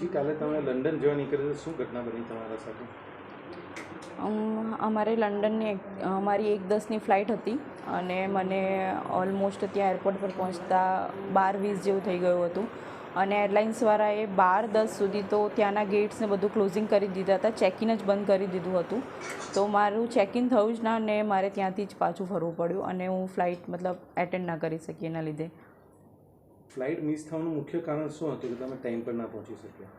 જી, કાલે તમે લંડન જવા નીકળ્યા શું ઘટના બની તમારા સાથે? અમારે લંડનની એક- અમારી એક દસની ફ્લાઇટ હતી અને મને ઓલમોસ્ટ ત્યાં એરપોર્ટ પર પહોંચતા બાર વીસ જેવું થઈ ગયું હતું. અને એરલાઇન્સવાળાએ બાર દસ સુધી તો ત્યાંના ગેટ્સને બધું ક્લોઝિંગ કરી દીધા હતા ચેકિન જ બંધ કરી દીધું હતું. તો મારું ચેકિન થયું જ ના અને મારે ત્યાંથી જ પાછું ફરવું પડ્યું અને હું ફ્લાઇટ મતલબ એટેન્ડ ના કરી શકી એના લીધે. ફ્લાઇટ મિસ થવાનું મુખ્ય કારણ શું હતું કે તમે ટાઈમ પર ના પહોંચી શક્યા?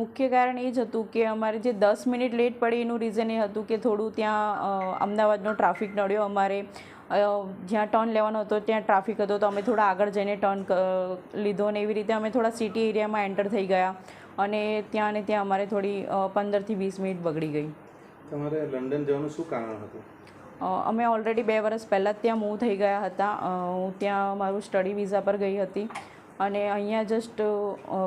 મુખ્ય કારણ એ જ હતું કે અમારે જે દસ મિનિટ લેટ પડી એનું રીઝન એ હતું કે થોડું ત્યાં અમદાવાદનો ટ્રાફિક નડ્યો અમારે. જ્યાં ટર્ન લેવાનો હતો ત્યાં ટ્રાફિક હતો તો અમે થોડા આગળ જઈને ટર્ન લીધો અને એવી રીતે અમે થોડા સિટી એરિયામાં એન્ટર થઈ ગયા. અને ત્યાં ને ત્યાં અમારે થોડી પંદરથી વીસ મિનિટ બગડી ગઈ. તમારે લંડન જવાનું શું કારણ હતું? અમે ઓલરેડી બે વર્ષ પહેલાં જ ત્યાં મૂવ થઈ ગયા હતા. હું ત્યાં મારું સ્ટડી વિઝા પર ગઈ હતી. અને અહીંયા જસ્ટ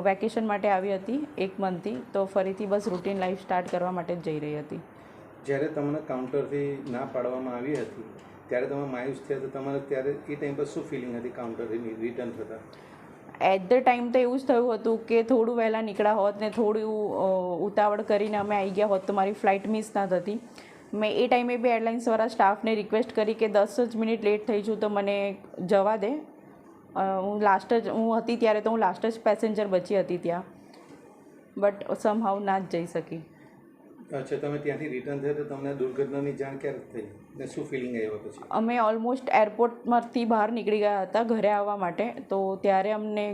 વેકેશન માટે આવી હતી એક મંથથી તો ફરીથી બસ રૂટીન લાઈફ સ્ટાર્ટ કરવા માટે જ જઈ રહી હતી. જ્યારે તમને કાઉન્ટરથી ના પાડવામાં આવી હતી ત્યારે તમે માયુસ થયા તો તમારે ત્યારે એ ટાઈમ પર શું ફિલિંગ હતી કાઉન્ટરથી રિટર્ન થતાં? એટ ધ ટાઈમ તો એવું જ થયું હતું કે થોડું વહેલાં નીકળ્યા હોત ને થોડું ઉતાવળ કરીને અમે આવી ગયા હોત તો મારી ફ્લાઇટ મિસ ના થતી. મેં એ ટાઈમે બી એરલાઇન્સવાળા સ્ટાફને રિક્વેસ્ટ કરી કે દસ જ મિનિટ લેટ થઈ છું તો મને જવા દે. હું લાસ્ટ જ હું હતી ત્યારે તો હું લાસ્ટ જ પેસેન્જર બચી હતી ત્યાં. બટ સમ હાઉ ના જ જઈ શકી. અચ્છા તમે ત્યાંથી રિટર્ન થયા તો તમને દુર્ઘટનાની જાણ ક્યારે થઈ? ને શું ફિલિંગ આવ્યો પછી? અમે ઓલમોસ્ટ એરપોર્ટમાંથી બહાર નીકળી ગયા હતા ઘરે આવવા માટે. તો ત્યારે અમને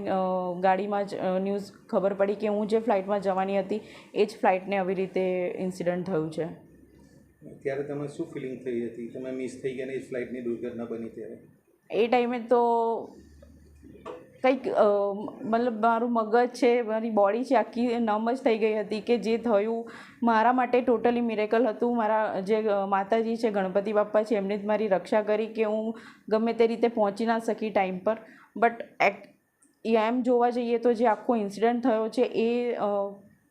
ગાડીમાં જ ન્યૂઝ ખબર પડી કે હું જે ફ્લાઇટમાં જવાની હતી એ જ ફ્લાઇટને આવી રીતે ઇન્સિડન્ટ થયું છે. ત્યારે તમે શું ફિલિંગ થઈ હતી? તમે મિસ થઈ ગયા ને એ ફ્લાઇટની દુર્ઘટના બની ત્યારે? એ ટાઈમે તો કંઈક મતલબ મારું મગજ છે મારી બોડી છે આખી નમ જ થઈ ગઈ હતી કે જે થયું મારા માટે ટોટલી મિરેકલ હતું. મારા જે માતાજી છે ગણપતિ બાપ્પા છે એમને જ મારી રક્ષા કરી કે હું ગમે તે રીતે પહોંચી ના શકી ટાઈમ પર. બટ એક એમ જોવા જઈએ તો જે આખો ઇન્સિડન્ટ થયો છે એ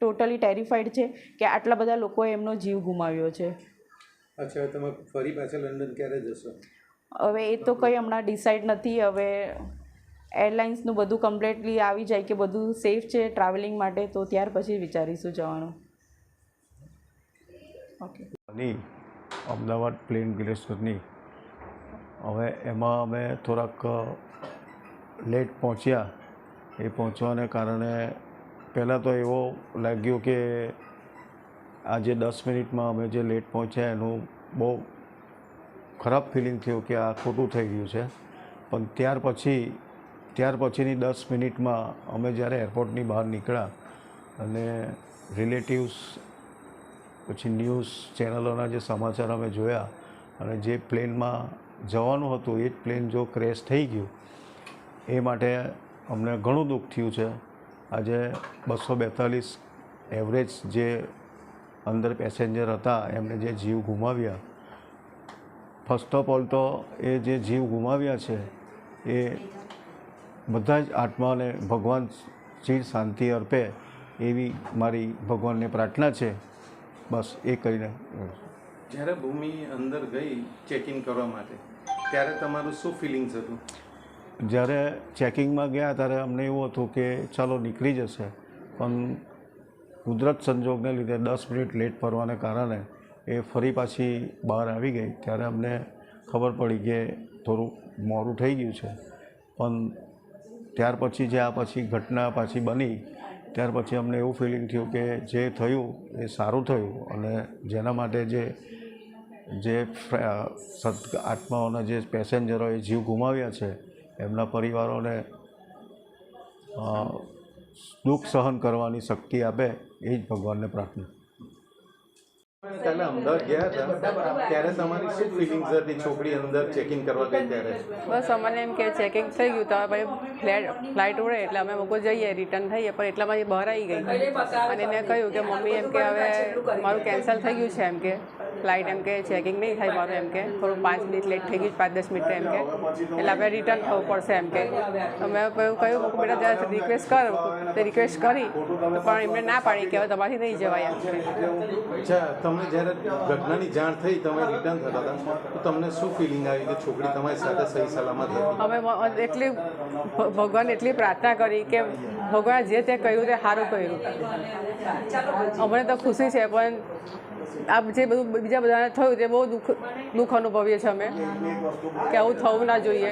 ટોટલી ટેરિફાઈડ છે કે આટલા બધા લોકોએ એમનો જીવ ગુમાવ્યો છે. અચ્છા હવે તમે ફરી પાછા લંડન ક્યારે જશો? હવે એ તો કંઈ હમણાં ડિસાઈડ નથી. હવે એરલાઇન્સનું બધું કમ્પ્લીટલી આવી જાય કે બધું સેફ છે ટ્રાવેલિંગ માટે, તો ત્યાર પછી વિચારીશું જવાનું. ઓકે ની અમદાવાદ પ્લેન ગિલેશ્વરની હવે એમાં અમે થોડાક લેટ પહોંચ્યા. એ પહોંચવાને કારણે પહેલાં તો એવો લાગ્યો કે આજે દસ મિનિટમાં અમે જે લેટ પહોંચ્યા, એનું બહુ ખરાબ ફિલિંગ થયું કે આ ખોટું થઈ ગયું છે. પણ ત્યાર પછી ત્યાર પછીની દસ મિનિટમાં અમે જ્યારે એરપોર્ટની બહાર નીકળ્યા અને રિલેટિવ્સ, પછી ન્યૂઝ ચેનલોના જે સમાચાર અમે જોયા અને જે પ્લેનમાં જવાનું હતું, એ જ પ્લેન જો ક્રેશ થઈ ગયું, એ માટે અમને ઘણું દુઃખ થયું છે. આજે બસો બેતાલીસ એવરેજ જે અંદર પેસેન્જર હતા, એમને જે જીવ ગુમાવ્યા. ફર્સ્ટ ઓફ ઓલ તો એ જે જીવ ગુમાવ્યા છે, એ બધા જ આત્માને ભગવાન ચીર શાંતિ અર્પે એવી મારી ભગવાનને પ્રાર્થના છે. બસ એ કરીને. જ્યારે ભૂમિ અંદર ગઈ ચેક ઇન કરવા માટે ત્યારે તમારું શું ફિલિંગ્સ હતું? જ્યારે ચેકિંગમાં ગયા ત્યારે અમને એવું હતું કે ચાલો નીકળી જશે પણ કુદરત સંજોગને લીધે દસ મિનિટ લેટ પડવાને કારણે એ ફરી પાછી બહાર આવી ગઈ. ત્યારે અમને ખબર પડી કે થોડું મોડું થઈ ગયું છે. પણ ત્યાર પછી જે આ પછી ઘટના પાછી બની, ત્યાર પછી અમને એવું ફિલિંગ થયું કે જે થયું એ સારું થયું અને જેના માટે જે જે સદ આત્માઓના જે પેસેન્જરોએ જીવ ગુમાવ્યા છે, એમના પરિવારોને દુઃખ સહન કરવાની શક્તિ આપે, એ જ ભગવાનને પ્રાર્થના. કાલે અમદાવાદ ગયા હતા? ત્યારે તમારી શું ફિલિંગ્સ હતી? છોકરી અંદર ચેકિંગ કરવા ગઈ ત્યારે? બસ અમને એમ કે ચેકિંગ થઈ ગયું તો ભાઈ ફ્લાઇટ ફ્લાઇટ ઉડે એટલે અમે લોકો જઈએ રિટર્ન થઈએ પણ એટલામાં એ બહાર આવી ગઈ. અને મેં કહ્યું કે મમ્મી એમ કે હવે મારું કેન્સલ થઈ ગયું છે એમ કે. ફ્લાઇટ એમ કે ચેકિંગ નહીં થાય મારું એમ કે. થોડું પાંચ મિનિટ લેટ થઈ ગયું પાંચ દસ મિનિટ એમ કે. એટલે આપણે રિટર્ન થવું પડશે એમ કે. તો મેં કહ્યું બેટા જરા રિક્વેસ્ટ કર. તે રિક્વેસ્ટ કરી. પણ એમને ના પાડી કે હવે તમારી નહીં જવાય એમ કે. જ્યારે ઘટનાની જાણ થઈ, તમે રિટર્ન થતા હતા. તો તમને શું ફિલિંગ આવી કે છોકરી તમારી સાથે સહી સલામત હતી? અમે એટલી ભગવાન એટલી પ્રાર્થના કરી કે ભગવાન જે તે કહ્યું તે સારું કર્યું અમને તો ખુશી છે, પણ આ જે બધું, બીજા બધાને થયું તે બહુ દુઃખ દુઃખ અનુભવીએ છીએ અમે. કે આવું થવું ના જોઈએ.